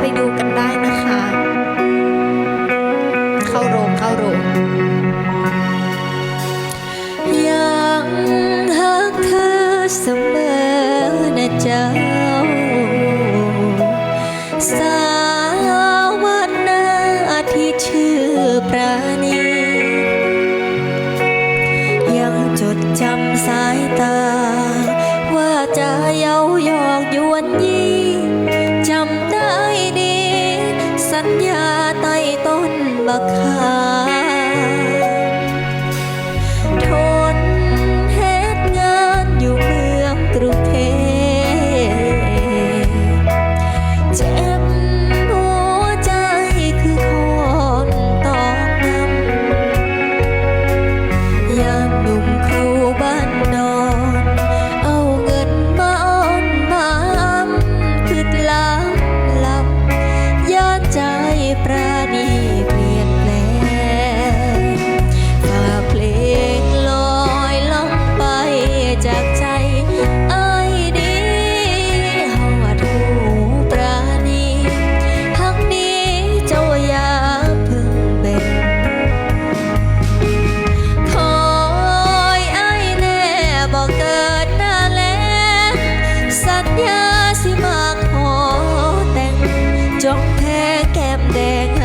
ไปดูกันได้นะคะ เข้าโรงเข้าโรงยังหักเธอเสมอนะเจ้า สาววันนาที่ชื่อปราณี ยังจดจำสายตา ว่าจะเย้ายอกยวนยี ละคา จงแพ้แก้มแดง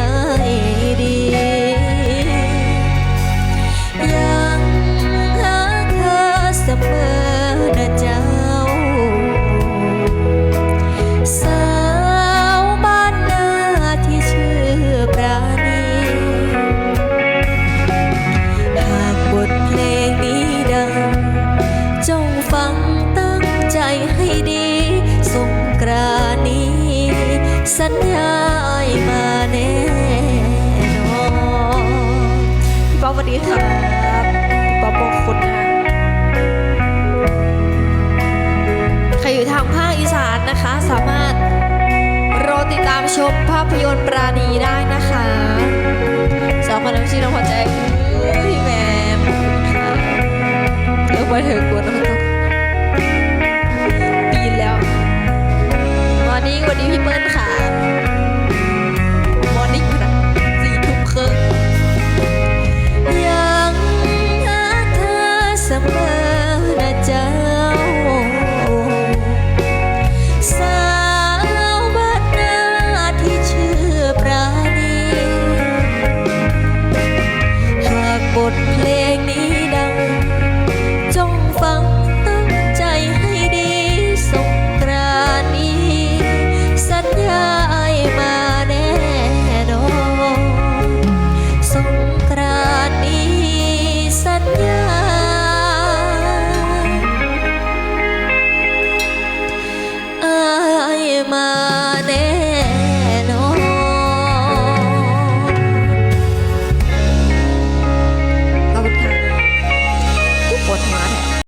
สัญญาอ้ายมาแน่นอนพี่ป๊อปสวัสดีครับพี่ป๊อปมงคลค่ะใครอยู่ทางภาคอีสานนะคะ สามารถรอติดตามชมภาพยนตร์ปราณีได้นะคะสาวคนน้ำชีน้องหัวใจพี่แหมมขอบคุณค่ะเลิกมาเถอะกวน play